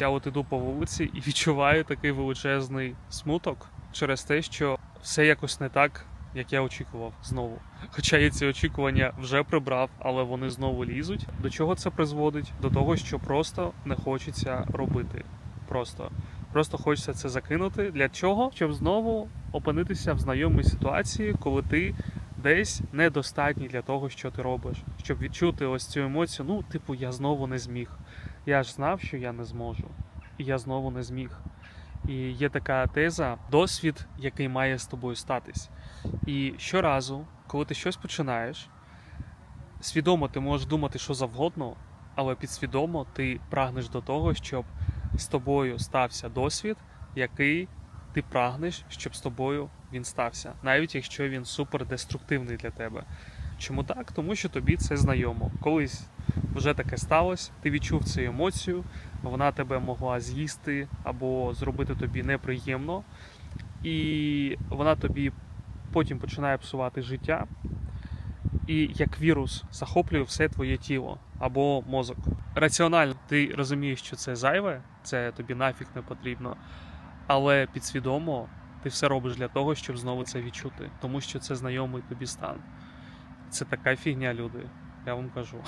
Я от іду по вулиці і відчуваю такий величезний смуток через те, що все якось не так, як я очікував знову. Хоча я ці очікування вже прибрав, але вони знову лізуть. До чого це призводить? До того, що просто не хочеться робити. Просто. Просто хочеться це закинути. Для чого? Щоб знову опинитися в знайомій ситуації, коли ти десь недостатній для того, що ти робиш. Щоб відчути ось цю емоцію, ну, типу, я знову не зміг. Я ж знав, що я не зможу. І я знову не зміг. І є така теза: досвід, який має з тобою статись. І щоразу, коли ти щось починаєш, свідомо ти можеш думати що завгодно, але підсвідомо ти прагнеш до того, щоб з тобою стався досвід, який ти прагнеш, щоб з тобою він стався, навіть якщо він супердеструктивний для тебе. Чому так? Тому що тобі це знайомо. Колись вже таке сталося, ти відчув цю емоцію, вона тебе могла з'їсти або зробити тобі неприємно, і вона тобі потім починає псувати життя, і як вірус захоплює все твоє тіло або мозок. Раціонально ти розумієш, що це зайве, це тобі нафіг не потрібно, але підсвідомо ти все робиш для того, щоб знову це відчути, тому що це знайомий тобі стан. Це така фігня, люди. Я вам кажу.